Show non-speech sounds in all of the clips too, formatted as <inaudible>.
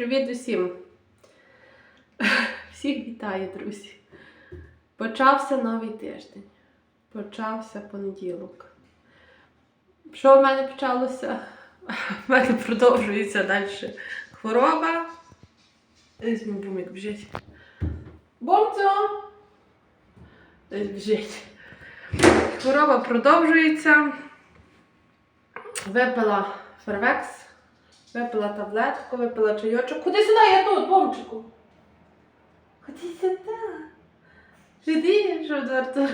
Привіт, усім! <laughs> Всіх вітаю, друзі! Почався новий тиждень. Почався понеділок. Що в мене почалося? <laughs> В мене продовжується далі хвороба. Десь мій бумик біжить. Бомцо! Десь біжить. Хвороба продовжується. Випила фервекс, випила таблетку, випила чайочок. Куди сюди? Я тут, бомчику. Ходи сюди. Жиди, що Артур.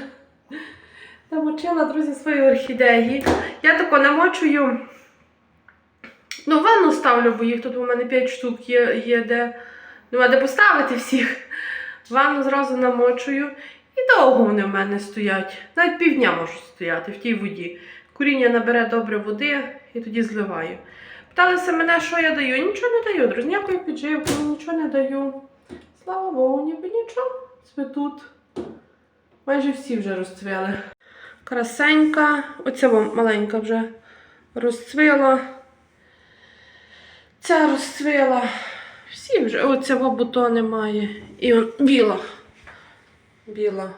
Намочила, друзі, свої орхідеї. Я тако намочую. Ну, ванну ставлю, бо їх тут у мене 5 штук є, є де, нема де поставити всіх. Ванну зразу намочую. І довго вони в мене стоять. Навіть півдня можуть стояти в тій воді. Коріння набере добре води і тоді зливаю. Питалися мене, що я даю. Нічого не даю, друзі, ніякої підживки, нічого не даю. Слава Богу, ніби нічого. Цвітуть. Майже всі вже розцвіли. Красенька. Оця маленька вже розцвіла. Ця розцвіла. Всі вже. Оця бутони має. І он біла. Біла.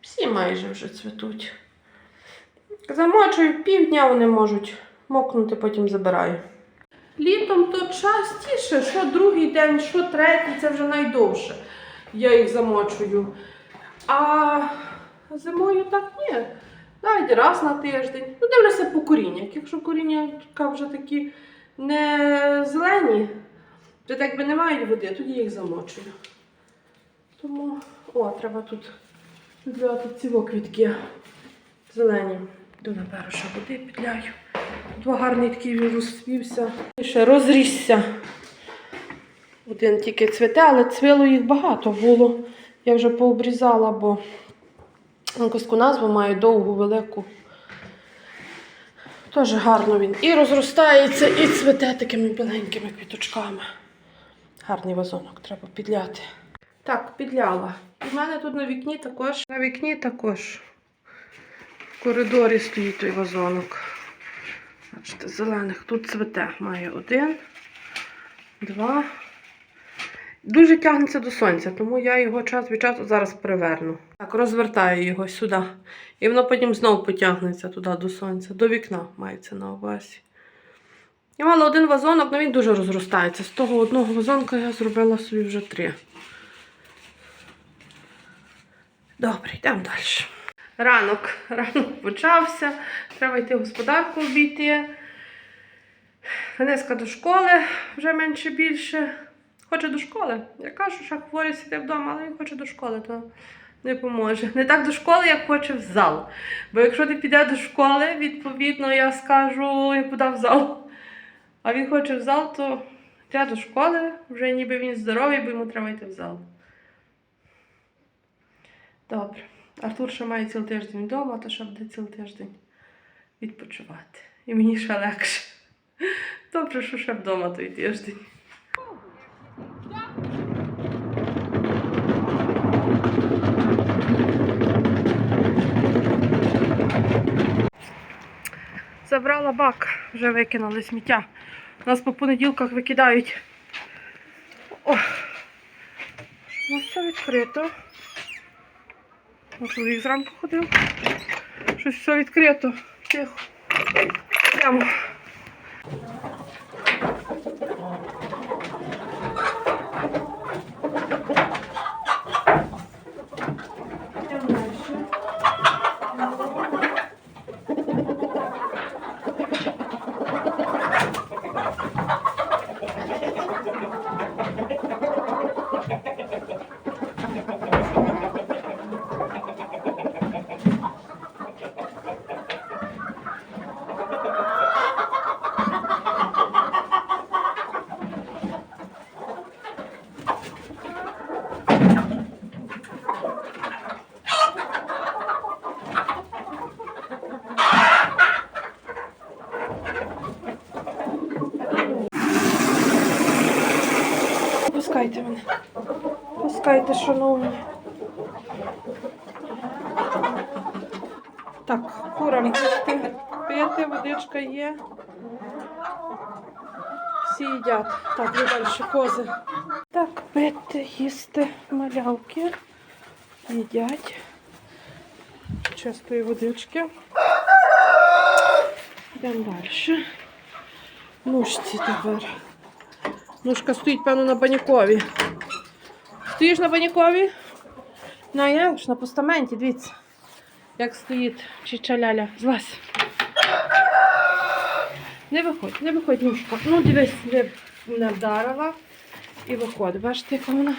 Всі майже вже цвітуть. Замочую півдня вони можуть мокнути, потім забираю. Літом то частіше, що другий день, що третій, це вже найдовше. Я їх замочую. А зимою так ні. Навіть раз на тиждень. Ну, дивлюся по коріннях. Якщо коріння вже такі не зелені, то так би не мають води, тоді їх замочую. Тому, о, треба тут підляти ці квітки зелені. Йду наберу ще води, підляю. Два гарний такий розцвівся. І ще розрісся. Один тільки цвіте, але цвіло їх багато було. Я вже пообрізала, бо якусь назву маю довгу, велику. Теж гарно він і розростається, і цвіте такими біленькими квіточками. Гарний вазонок треба підляти. Так, підляла. У мене тут на вікні також. На вікні також. В коридорі стоїть той вазонок. Бачите, зелених. Тут цвете. Має один, два. Дуже тягнеться до сонця, тому я його час від часу зараз переверну. Так, розвертаю його сюди. І воно потім знову потягнеться туди до сонця, до вікна мається на увазі. Я мала один вазонок, але він дуже розростається. З того одного вазонка я зробила собі вже три. Добре, йдемо далі. Ранок, ранок почався. Треба йти господарку обійти. Дениска до школи вже менше більше. Хоче до школи. Я кажу, що хворий сидить вдома, але він хоче до школи, то не поможе. Не так до школи, як хоче в зал. Бо якщо ти піде до школи, відповідно, я скажу, я подав в зал. А він хоче в зал, то йде до школи, вже ніби він здоровий, бо йому треба йти в зал. Добре. Артур ще має цілий тиждень вдома, то ще буде цілий тиждень відпочивати. І мені ще легше. Добре, що ще вдома той тиждень. Забрала бак, вже викинули сміття. У нас по понеділках викидають. О, у нас все відкрито. Чоловік зранку ходив. Щось все відкрито. Тихо. Прямо. Пускайте мене. Пускайте, шановні. Так, курам пити, пити, водичка є. Всі їдять. Так, і далі кози. Так, пити, їсти малявки. Їдять. Чистої водички. Йдемо далі. Ножці тепер. Ножка стоїть, певно, на банякові. Стоїш на банякові? Ну, а як ж на постаменті, дивіться. Як стоїть чичаляля. Злазь. Не виходь, не виходь, ножка. Ну, дивись, не вдарила. І виходить. Бачите, яка вона.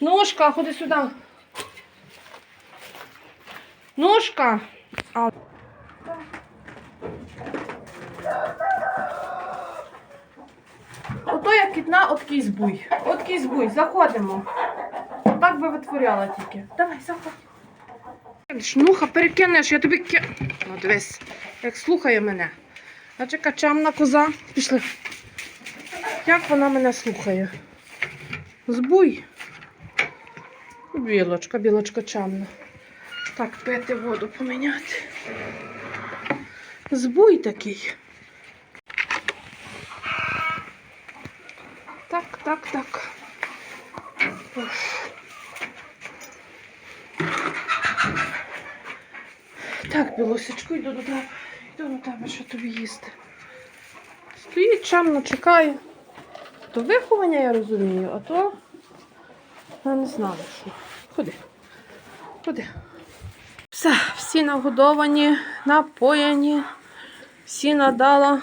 Ножка, ходи сюди. Ножка. Ото як кітна, от такий збуй. От збуй. Заходимо. Так би витворяла тільки. Давай, заходь. Шнуха перекинеш, я тобі ки... Ну, дивись, як слухає мене. А чека чемна коза. Пішли. Як вона мене слухає? Збуй. Білочка, білочка чемна. Так, пити воду поміняти. Збуй такий. Так, так, так. Білосечку, йду до тебе. Йду до тебе, що тобі їсти. Стоїть чемно, чекає. То виховання, я розумію, а то я не знаю, що. Ходи. Ходи. Все, всі нагодовані, напояні, всі надала.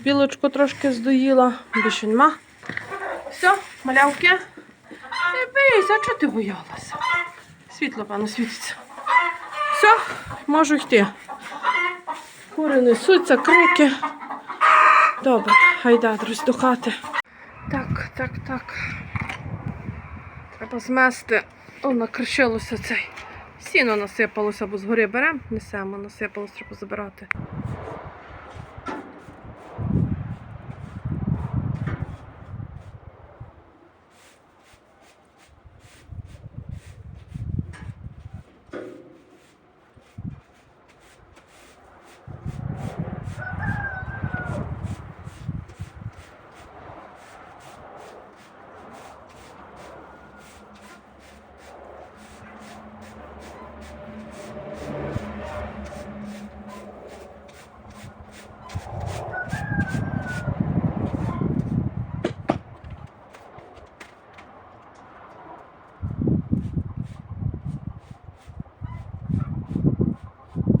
Білочку трошки здоїла, більше нема. Малявки. Не бийся, а чого ти боялася? Світло, певно, світиться. Все, можу йти. Кури несуться, крики. Добре, гайда, друзі, до хати. Так, так, так. Треба змести. О, накришилося цей. Сіно насипалося, бо згори беремо, несемо, насипалося, треба забирати.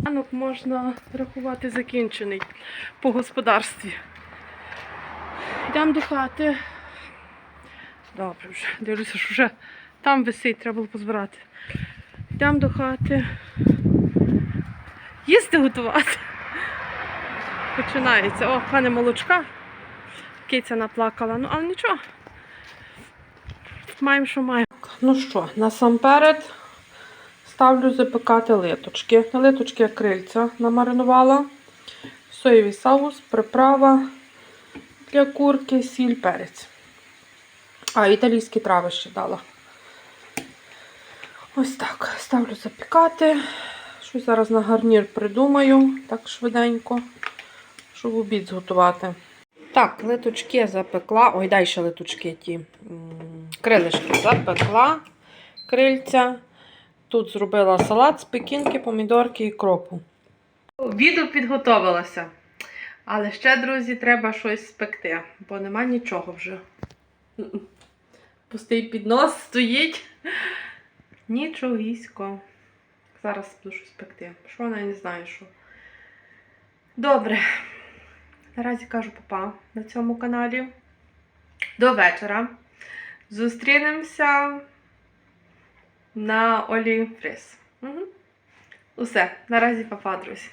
Ранок можна рахувати закінчений по господарстві. Йдемо до хати. Добре вже. Дивлюся, що вже там висить, треба було позбирати. Йдемо до хати. Їсти готувати. Починається. О, пане молочка. Киця наплакала. Ну, але нічого. Маємо, що маємо. Ну що, насамперед ставлю запекати литочки. На литочки я крильця намаринувала. Соєвий соус, приправа для курки, сіль, перець. А, італійські трави ще дала. Ось так. Ставлю запікати. Щось зараз на гарнір придумаю, так швиденько, щоб обід зготувати. Так, литочки запекла. Ой, дай ще литочки ті. Крилишки запекла. Крильця. Тут зробила салат з пекінки, помідорки і кропу. Обіду підготовилася. Але ще, друзі, треба щось спекти, бо нема нічого вже. Пустий піднос стоїть. Нічогісько. Зараз буду щось пекти. Що вона, я не знаю, що. Добре. Наразі кажу папа на цьому каналі. До вечора. Зустрінемося на Олі Фрис. Угу. Усе. Наразі папа, друзі.